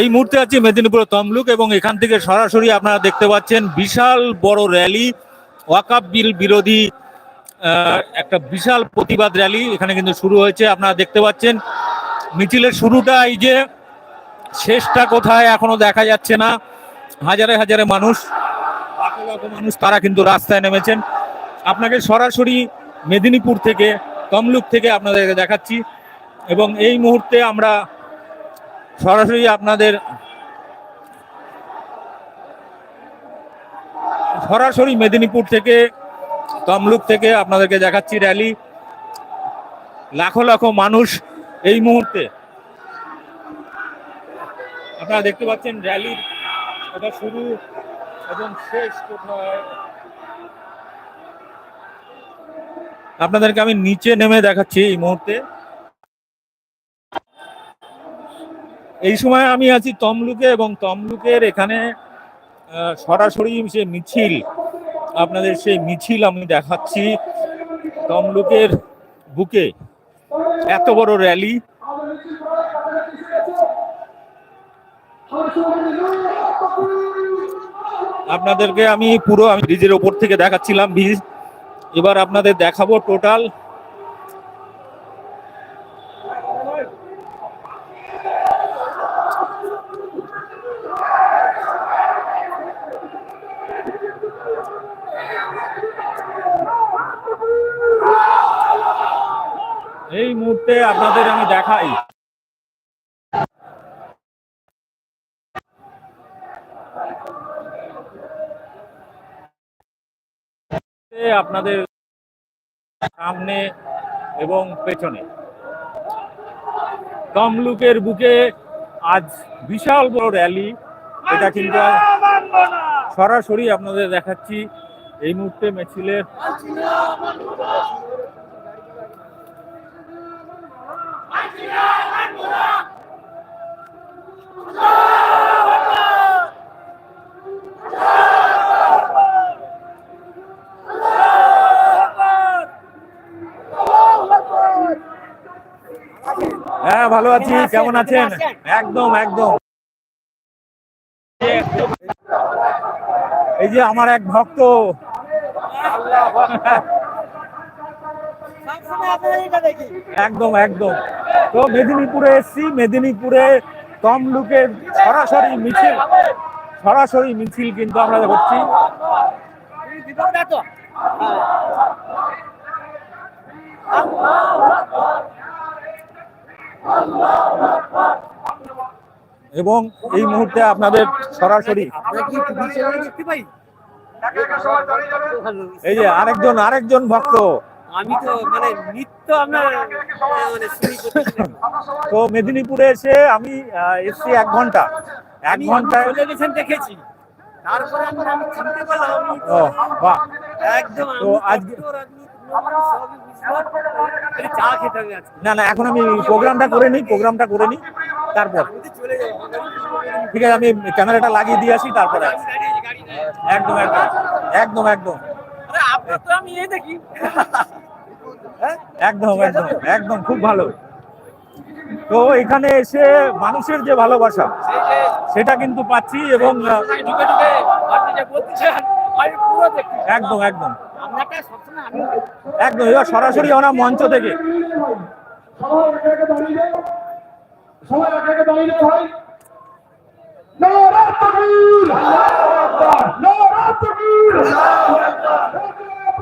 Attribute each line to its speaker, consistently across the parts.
Speaker 1: এই মুহূর্তে আছি মেদিনীপুরের তমলুক এবং এখান থেকে সরাসরি আপনারা দেখতে পাচ্ছেন বিশাল বড় র্যালি, ওয়াকাপ বিল বিরোধী একটা বিশাল প্রতিবাদ র্যালি এখানে কিন্তু শুরু হয়েছে। আপনারা দেখতে পাচ্ছেন মিছিলের শুরুটা এই যে, শেষটা কোথায় এখনও দেখা যাচ্ছে না। হাজারে হাজারে মানুষ, লাখো লাখো মানুষ তারা কিন্তু রাস্তায় নেমেছেন। আপনাকে সরাসরি মেদিনীপুর থেকে, তমলুক থেকে আপনাদেরকে দেখাচ্ছি। এবং এই মুহূর্তে আমরা সরাসরি আপনাদের সরাসরি মেদিনীপুর থেকে, তমলুক থেকে আপনাদেরকে দেখাচ্ছি র্যালি। লাখো লাখো মানুষ এই মুহূর্তে আপনারা দেখতে পাচ্ছেন র্যালির এটা শুরু এবং শেষ কোথায়? আপনাদেরকে আমি নিচে নেমে দেখাচ্ছি এই মুহূর্তে। এই সময় আমি আছি তমলুকে এবং তমলুকের এখানে সরাসরি সে মিছিল, আপনাদের সেই মিছিল আমি দেখাচ্ছি। তমলুকের বুকে এত বড় র্যালি। আপনাদেরকে আমি পুরো, আমি ব্রিজের ওপর থেকে দেখাচ্ছিলাম ব্রিজ। এবার আপনাদের দেখাবো টোটাল এই মুহূর্তে আপনাদের আমি দেখাই। আপনাদের সামনে এবং পেছনে। তমলুকের বুকে আজ বিশাল বড় র্যালি। এটা কিন্তু সরাসরি আপনাদের দেখাচ্ছি। এই মুহূর্তে মিছিলের হ্যাঁ ভালো আছি। কেমন আছেন? একদম একদম। এই যে আমার এক ভক্ত। একদম একদম। তো মেদিনীপুরে এসছি মেদিনীপুরে তমলুকের সরাসরি মিছিল সরাসরি মিছিল কিন্তু আমরা করছি এবং এই মুহূর্তে আপনাদের সরাসরি এই যে আরেকজন আরেকজন ভক্ত।
Speaker 2: আমি তো মানে নিত্য আপনার মানে শুনি
Speaker 1: তো মেদিনীপুরে এসে আমি এসছি এক ঘণ্টা। এক ঘন্টায়
Speaker 2: চলে গেছেন দেখেছি। তারপরে আমি চিনতে পারলাম
Speaker 1: ও বাহ।
Speaker 2: একদম
Speaker 1: তো আজকে- না না এখন আমি প্রোগ্রামটা করে নিই প্রোগ্রামটা করে নিই তারপর। ঠিক আছে আমি ক্যামেরাটা লাগিয়ে দিয়ে আসি তারপরে। একদম একদম। একদম একদম।
Speaker 2: তো আমি এই দেখি।
Speaker 1: একদম একদম একদম খুব ভালো। তো এখানে এসে মানুষের যে ভালোবাসা সেটা কিন্তু পাচ্ছি এবং একদম একদম। একদম এবার সরাসরি আমরা মঞ্চ থেকে।
Speaker 3: সবাই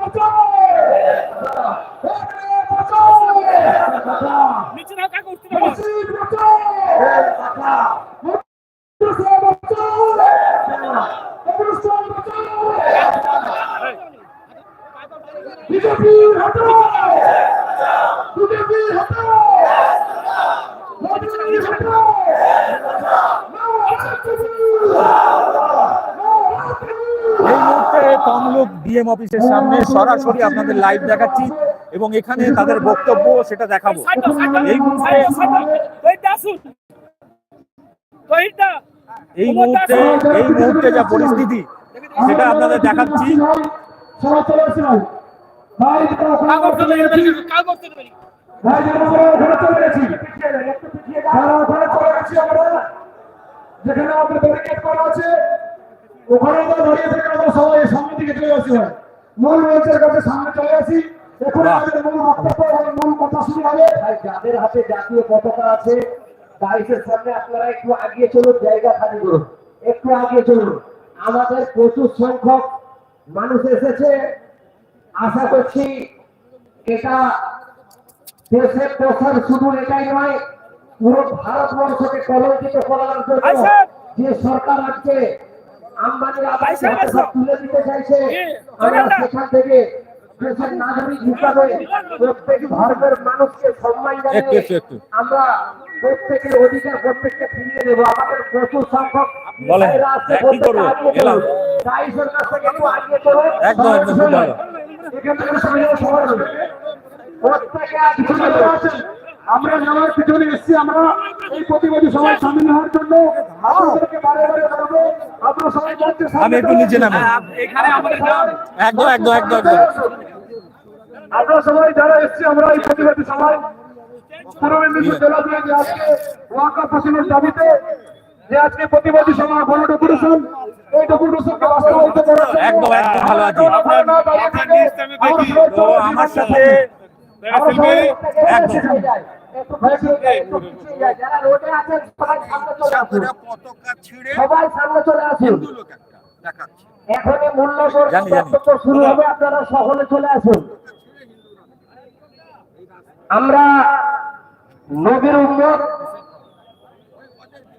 Speaker 1: the door. সরাসরি আপনাদের লাইভ দেখাচ্ছি এবং এখানে তাদের বক্তব্য সেটা দেখাবো। এই মুহূর্তে এই মুহূর্তে যা পরিস্থিতি, সেটা আপনাদের দেখাচ্ছি।
Speaker 4: যেখানে আমাদের ব্যারিকেড করা আছে ওখানে দাঁড়িয়ে থেকে আমরা সবাই সামনের দিকে চলে আসি ভাই মূল মঞ্চের কাছে সামনে চলে আসি। এখন আমাদের মূল বক্তব্য এবং মূল কথা শুরু হবে।
Speaker 5: ভাই যাদের হাতে জাতীয় পতাকা আছে বাইশের সামনে আপনারা একটু আগিয়ে চলুন জায়গা খালি করুন। একটু আগিয়ে চলুন। আমাদের প্রচুর সংখ্যক মানুষ এসেছে। আশা করছি এটা দেশের প্রসার শুধু এটাই নয় পুরো ভারতবর্ষকে কলঙ্কিত করার জন্য যে সরকার আজকে আম্বানির তুলে দিতে চাইছে আমরা সেখান থেকে নাগরিক হিসাবে প্রত্যেক ভারতের মানুষকে সম্মান জানিয়ে
Speaker 1: একটু একটু
Speaker 5: আমরা প্রত্যেকের অধিকার প্রত্যেককে ফিরিয়ে দেবো আমাদের প্রচুর সংখ্যক
Speaker 1: হ্যাঁ।
Speaker 5: রাইসের কাছ থেকে একটু আগিয়ে
Speaker 4: এখান থেকে সবাই
Speaker 5: প্রত্যেকে
Speaker 4: আমরা যারা পিছনে এসেছি আমরা এই প্রতিবাদী সবাই সামিল হওয়ার জন্য আপনাদেরকে বারে বারে বলব আপনারা সবাই
Speaker 1: আমি একটু নিচে নামি
Speaker 2: এখানে আমাদের
Speaker 1: একদম একদম একদম একদম।
Speaker 4: আমরা সবাই যারা এসেছি আমরা এই প্রতিবাদী সবাই পূর্ব মেদিনীপুর জেলা দিয়ে যে আজকে ওয়াকা ফসলের দাবিতে যে আজকে প্রতিবাদী সভা গণ ডেপুটেশন এই ডেপুটেশনকে বাস্তবায়িত করার
Speaker 1: একদম, একদম ভালো আছি।
Speaker 4: থেকে আমার
Speaker 1: সাথে
Speaker 5: সবাই সামনে চলে আসুন। এখনই শুরু হবে আপনারা সকলে চলে আসুন। আমরা নবীর উম্মত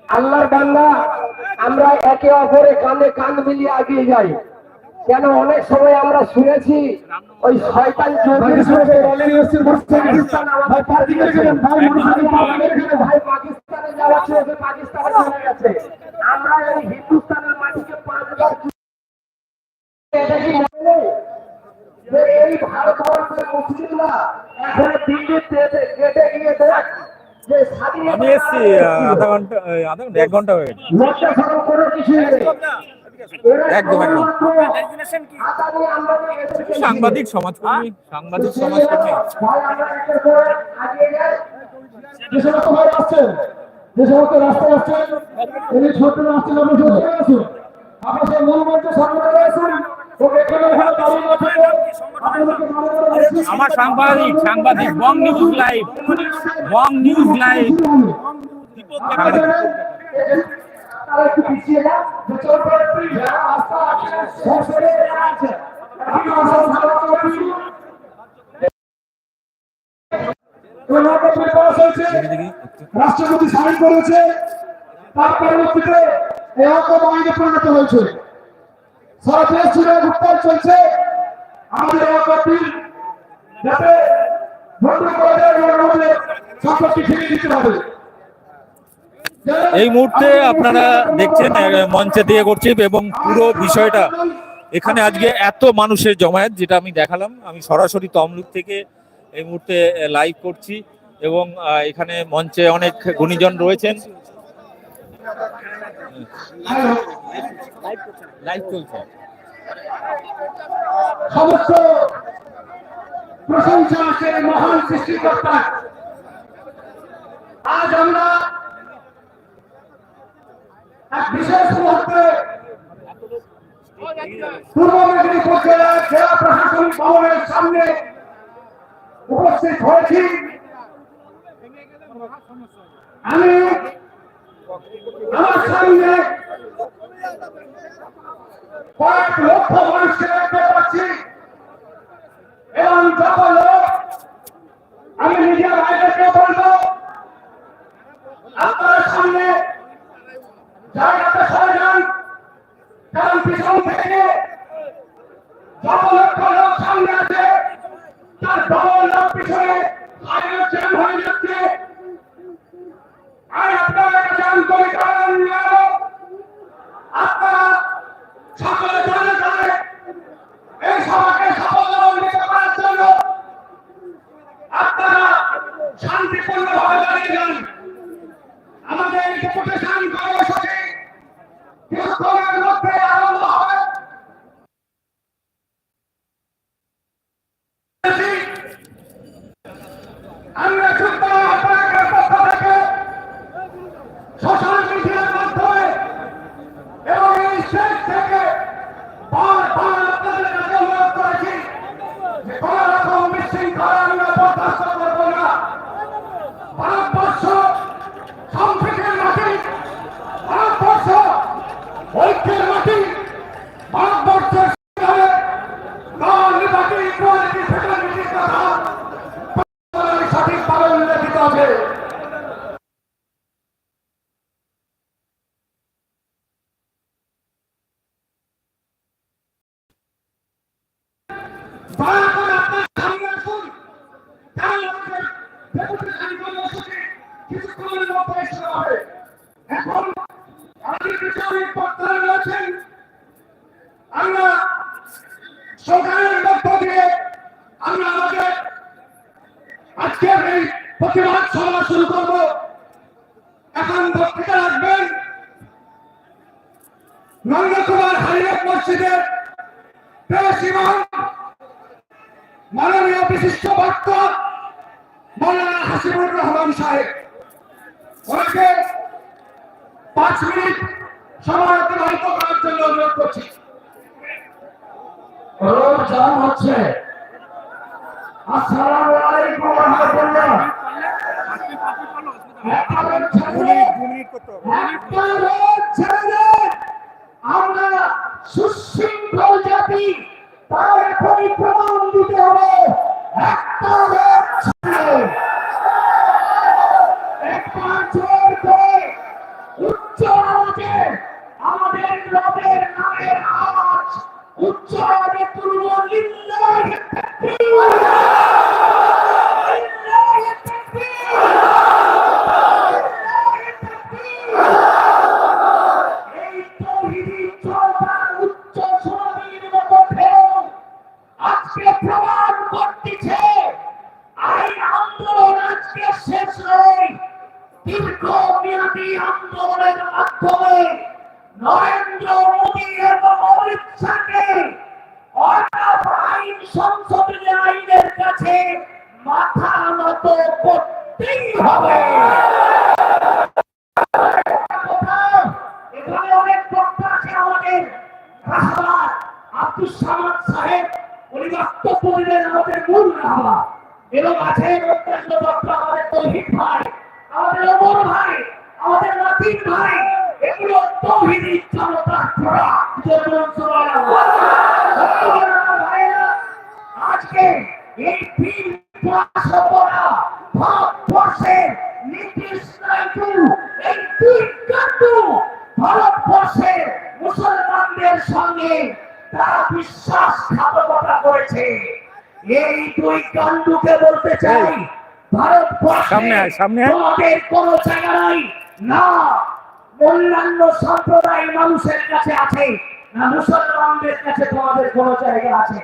Speaker 5: আল্লাহর বান্দা আমরা একে অপরে কানে কান মিলিয়ে এগিয়ে যাই। কেন অনেক সময় আমরা শুনেছি ওই শয়তান চৌধুরী শুনেছে পাকিস্তান আমাদের পার্টিকে ভাই মোটরসাইকেল ভাই পাকিস্তানে যাওয়া পাকিস্তানে চলে গেছে আমরা এই হিন্দুস্তানের মাটিকে পাঁচবার এটা কি নেই? যে এই ভারতবর্ষের মুসলিমরা এখন দিল্লিতে কেটে গিয়ে দেখ
Speaker 1: আমি এসছি আধা ঘণ্টা আধা ঘণ্টা এক ঘণ্টা হয়ে গেছে।
Speaker 5: কোনো নেই
Speaker 1: একদম, একদম। সাংবাদিক সমাজকর্মী। সাংবাদিক সমাজকর্মী।
Speaker 5: ভাই আমরা
Speaker 4: যে সমস্ত ভাই আসছেন যে সমস্ত রাস্তায় আসছেন এই ছোট রাস্তায় আপনার মূল মঞ্চে সামনে
Speaker 1: সাংবাদিক সাংবাদিক Bong News Live
Speaker 4: Bong
Speaker 5: News Live পিছিয়ে
Speaker 4: যে চৌধুরী যারা রাস্তা আছে। আছে করে হয়েছে রাষ্ট্রপতি সাইন করেছে। তার পরবর্তীতে এই অঙ্কম আইনে পরিণত হয়েছে। সারা দেশ জুড়ে চলছে। আমাদের অঙ্কটি যাতে বন্ধ করা যায় সম্পত্তি ফিরিয়ে দিতে হবে
Speaker 1: এই মুহূর্তে আপনারা দেখছেন মঞ্চে দিয়ে করছি এবং পুরো বিষয়টা। এখানে আজকে এত মানুষের জমায়েত যেটা আমি দেখালাম। আমি সরাসরি তমলুক থেকে এই মুহূর্তে লাইভ করছি এবং এখানে মঞ্চে অনেক গুণীজন রয়েছেন। লাইভ চলছে।
Speaker 4: সমস্ত প্রশংসা আছে মহান সৃষ্টিকর্তা। আজ আমরা বিশেষ মুহূর্তে পূর্ব মেদিনীপুর জেলার জেলা প্রশাসনিক ভবনের সামনে উপস্থিত হয়েছি। আমি আমার সামনে কয়েক লক্ষ মানুষকে
Speaker 6: বক্তা মৌলানা হাসিবুর রহমান সাহেব। ওনাকে পাঁচ মিনিট সময় অতিবাহিত করার জন্য অনুরোধ করছি। রোড জাম হচ্ছে। আসসালামু আলাইকুম ওয়া রাহমাতুল্লাহ। আমরা সুশৃঙ্খল জাতি তার এখনই প্রমাণ দিতে হবে। আমাদের রবের উচ্চ আওয়াজে তুলব লিল্লাহি তাকবীর লিল্লাহি তাকবীর এই তৌহিদি চলমান উচ্চ সুরবীর মধ্যে আজকে প্রমাণ করতেছে এই আন্দোলন আজকে শেষ নয় দীর্ঘ মেয়াদী আন্দোলনের মাধ্যমে নরেন্দ্র মোদী এবং অমিত শাহকে অর্ণব আইন সংশোধনী আইনের কাছে মাথা নত করতেই হবে এখানে অনেক বক্তা আছে আমাদের রাহবার আব্দুল সামাদ সাহেব, উনি বক্তব্য দিলেন আমাদের মূল রাহবার। এবং আছেন অন্যান্য বক্তা আমাদের তৌহিদ ভাই, আমাদের অমর ভাই, আমাদের নাতিন ভাই, এগুলো তৌহিদি জনতা প্ররা যেমন আজকে এই তিন পড়া ভারতবর্ষের নীতিশ নাইডু, এই দুই কাণ্ডু ভারতবর্ষের মুসলমানদের সঙ্গে তারা বিশ্বাসঘাতকতা করেছে। এই দুই কাণ্ডুকে বলতে চাই ভারতবর্ষে
Speaker 1: সামনে সামনে
Speaker 6: তোমাদের কোন জায়গা নাই। না অন্যান্য সম্প্রদায় মানুষের কাছে আছে না মুসলমানদের কাছে তোমাদের কোন জায়গা আছে।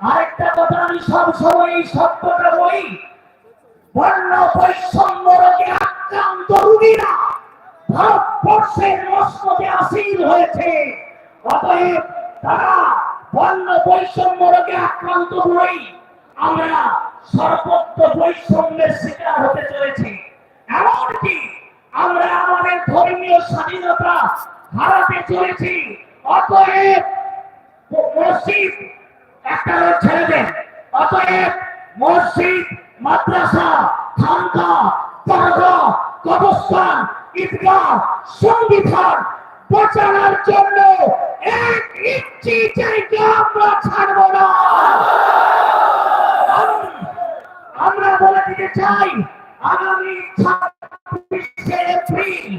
Speaker 6: আরেকটা কথা আমি সব সময় এই সত্যটা বলি বর্ণ বৈষম্য রোগে আক্রান্ত রুগীরা ভারতবর্ষের মসনদে আসীন হয়েছে। অতএব তারা বর্ণ বৈষম্য রোগে আক্রান্ত নই আমরা সর্বত্র বৈষম্যের শিকার হতে চলেছি। এমনকি আমরা আমাদের ধর্মীয় স্বাধীনতা হারাতে চলেছি। অতএব মসজিদ একটা ছেড়ে দেন। অতএব মসজিদ, মাদ্রাসা, খানকা দরগা কবরস্থান ঈদগাহ সংবিধান প্রচারের জন্য এক ইঞ্চি জায়গা আমরা ছাড়ব না। আমরা বলে দিতে চাই, আগামী ছাব্বিশে এপ্রিল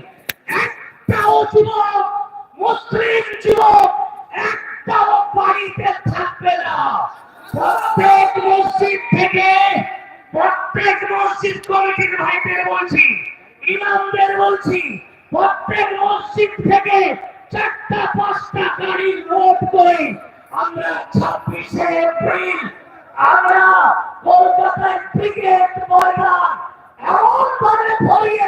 Speaker 6: একটাও যুবক, মুসলিম যুবক একটাও বাড়িতে থাকবে না। প্রত্যেক মসজিদ থেকে, প্রত্যেক মসজিদ কমিটির ভাইদের বলছি ইমামদের বলছি, প্রত্যেক মসজিদ থেকে চারটা, পাঁচটা গাড়ি নোট করে আমরা ছাব্বিশে এপ্রিল, আমরা কলকাতায় ক্রিকেট ময়দান এমন ভাবে ভরিয়ে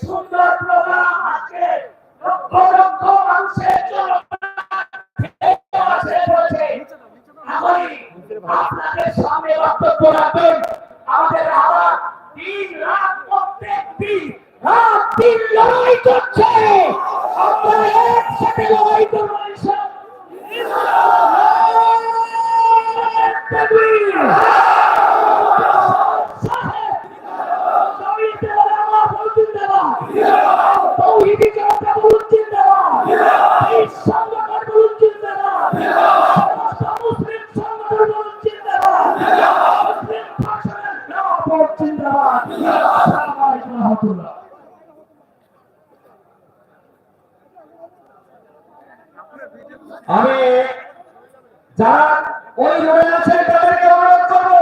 Speaker 3: সুন্দর প্রোগ্রাম আজকে লক্ষ লক্ষ মানুষের জন্য আপনাদের সামনে বক্তব্য রাখবেন আমাদের আবার দিন রাত প্রত্যেক দিন রাত দিন লড়াই করছে আপনারা একসাথে লড়াই করব জিন্দাবাদ আমি যারা ওই রোডে আছেন তাদেরকে অনুরোধ করব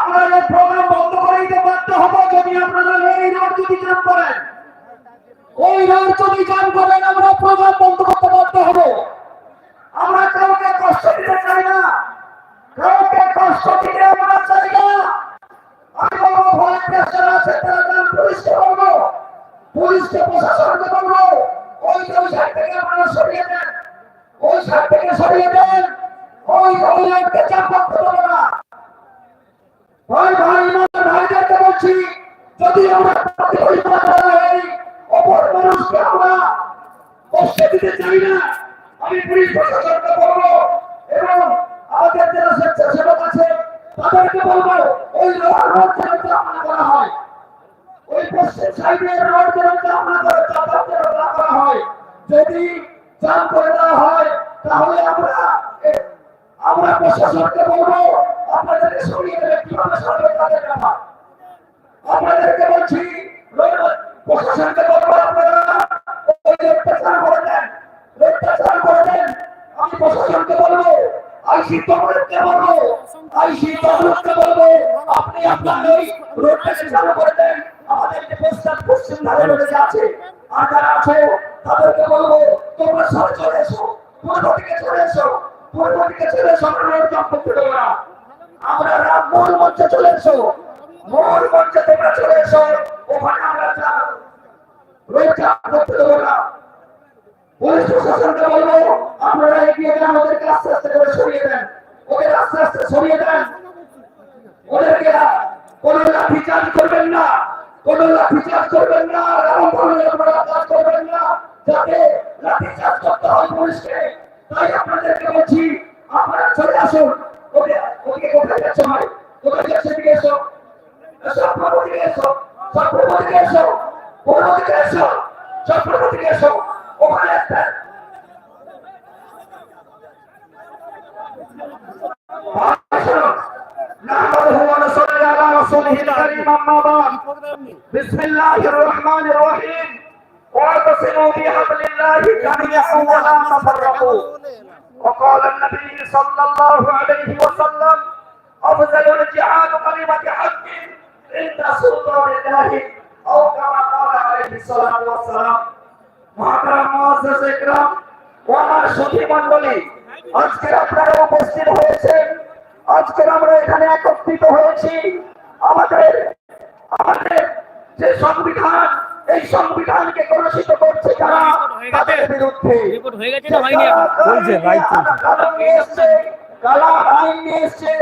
Speaker 3: আমরা এই প্রোগ্রাম বন্ধ করে দিতে বাধ্য হব যদি আপনারা এই রোড যদি জাম করেন ওই রোড যদি জাম করেন আমরা প্রোগ্রাম বন্ধ করতে বাধ্য হব আমরা কাউকে কষ্ট দিতে চাই না কাউকে কষ্ট দিতে আমরা চাই না আমি বলব ভলেন্টিয়ার যারা আছে তারা যান পুলিশকে বলব পুলিশকে প্রশাসনকে বলব, ওই ওই থেকে আপনারা সরিয়ে দেন, ওই সাইড থেকে সরিয়ে দেন, ওই অভিযানকে চাপ না। ভাই ভাই ভাইদেরকে বলছি, যদি আমরা করা এই অপর মানুষকে আমরা কষ্ট দিতে চাই না। আমি পুলিশ প্রশাসনকে বলব, এবং আমাদের যারা স্বেচ্ছাসেবক আছে, তাদেরকে বলব, ওই যেন করা হয়। ওই পশ্চিম সাইডে রোড যেন চাপনা করে না করা হয়। যদি জাম করে দেওয়া হয়, তাহলে আমরা আমরা প্রশাসনকে বলব, আপনাদেরকে সরিয়ে দেবে, কীভাবে সরবে তাদের ব্যাপার। আপনাদেরকে বলছি প্রশাসনকে বলব আপনারা, ওই চালু করে দেন রোডটা করে দেন। আমি প্রশাসনকে বলব, আইসি তমলুককে বলব, আইসি তমলুককে বলব, আপনি আপনার ওই রোডটাকে চালু করে পশ্চিম পশ্চিম ধারে রোডে যে আছে, আর যারা আছে, তাদেরকে বলব, তোমরা সব চলে এসো পূর্ব চলে এসো পূর্ব চলে এসো, আমরা জাম করতে দেবো না আমরা রাত মূল মঞ্চে চলে এসো মূল মঞ্চে তোমরা চলে এসো, ওখানে আমরা যা জাম করতে দেবো না। পুলিশ প্রশাসনকে বলব, আপনারা এগিয়ে যান, ওদেরকে আস্তে আস্তে করে সরিয়ে দেন। ওদের আস্তে আস্তে সরিয়ে দেন। ওদেরকে কোন লাঠি চার্জ কোন লাঠিচার্জ করবেন না এরকমভাবে আপনারা কাজ করবেন না, যাতে লাঠিচার্জ করতে হয় পুলিশকে। তাই আপনাদেরকে বলছি, আপনারা চলে আসুন। ওদিকে কোথায় যাচ্ছে ভাই? কোথায় না رسوله الكريم اما بعد بسم الله الرحمن الرحيم واعتصموا بحبل الله جميعا ولا تفرقوا وقال النبي صلى الله عليه وسلم افضل الجهاد كلمه حق عند سلطان الله او كما قال عليه الصلاه والسلام মহাতারাম মহাজাজ একরাম ও আমার সুধী মণ্ডলী আজকের আপনারা উপস্থিত হয়েছেন আজকের আমরা এখানে একত্রিত হয়েছি আমাদের আমাদের যে সংবিধান এই সংবিধানকে কলুষিত করছে যারা তাদের বিরুদ্ধে
Speaker 2: রিপোর্ট হয়ে গেছে না হয়নি এখন।
Speaker 1: চলছে, live
Speaker 3: কালা নিয়ে এসছে, কালা আইন নিয়ে এসছে,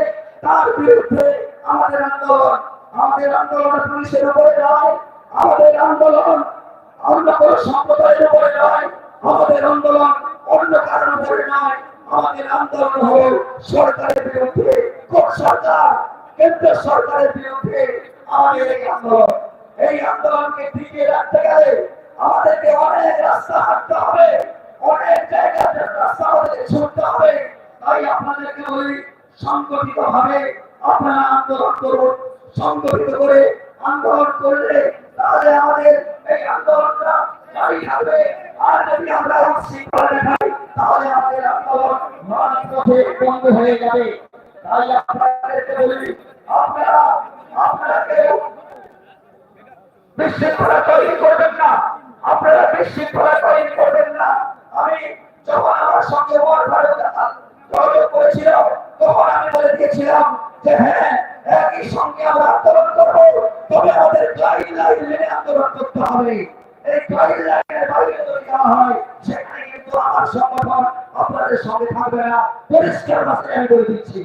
Speaker 3: তার বিরুদ্ধে আমাদের আন্দোলন আমাদের আন্দোলন পুলিশের উপরে নয় আমাদের আন্দোলন অন্য কোন সম্প্রদায়ের উপরে নয় আমাদের আন্দোলন অন্য কারোর উপরে নয় আমাদের আন্দোলন হল সরকারের বিরুদ্ধে। কোন সরকার কেন্দ্র সরকারের বিরুদ্ধে আমাদের এই আন্দোলন। এই আন্দোলনকে টিকিয়ে রাখতে গেলে আমাদেরকে অনেক রাস্তা হাঁটতে হবে, অনেক জায়গাতে রাস্তা আমাদেরকে ছুটতে হবে। তাই আপনাদেরকে বলি সংগঠিত ভাবে আপনারা আন্দোলন করুন। সংগঠিত করে আন্দোলন করলে তাহলে আমাদের এই আন্দোলনটা জারি থাকবে। আর যদি আমরা শৃঙ্খলা দেখাই, তাহলে আমাদের আন্দোলন মানপথে বন্ধ হয়ে যাবে। তাই হ্যাঁ একই সঙ্গে আমরা আন্দোলন করব। তবে আমাদের আন্দোলন করতে হবে। এই লাইনের বাইরে হয়, সেখানে কিন্তু আমার সংগঠন আপনাদের সঙ্গে থাকবে না। পরিষ্কার ভাষায় আমি বলে দিচ্ছি।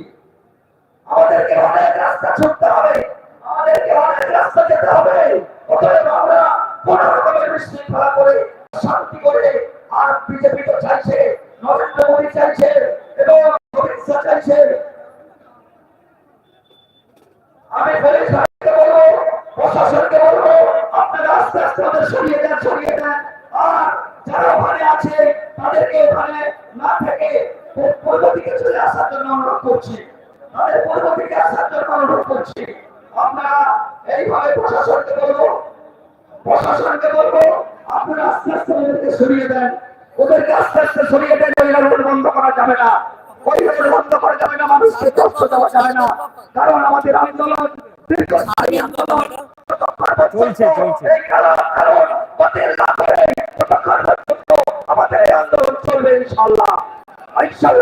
Speaker 3: আমাদেরকে অনেক রাস্তা ছুটতে হবে। আমাদেরকে অনেক রাস্তা যেতে হবে। অতএব আমরা কোন রকমের বিশৃঙ্খলা করে শান্তি করে আর বিজেপি তো চাইছে, নরেন্দ্র মোদী চাইছে এবং অমিত চাইছে। আমি পুলিশকে বলব প্রশাসনকে বলব আপনারা আস্তে আস্তে ওদের সরিয়ে দেন সরিয়ে দেন আর যারা ওখানে আছে তাদেরকে ওখানে না থেকে পূর্ব দিকে চলে আসার জন্য অনুরোধ করছি তাদের পূর্ব দিকে আসার জন্য অনুরোধ করছি আপনারা এইভাবে প্রশাসনকে বলব প্রশাসনকে বলব আপনারা আস্তে আস্তে ওদেরকে সরিয়ে দেন ওদেরকে আস্তে আস্তে সরিয়ে দেন ওই রোড বন্ধ করা যাবে না ওই রোড বন্ধ করা যাবে না মানুষকে কষ্ট দেওয়া যাবে না কারণ আমাদের আন্দোলন দীর্ঘস্থায়ী আন্দোলন
Speaker 1: চলছে, চলছে।
Speaker 3: এই কারণ কারণ বাতিল না করে ততক্ষণ চলছে। আমাদের চলবে ইনশাল্লাহ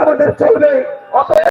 Speaker 3: আমাদের চলবে।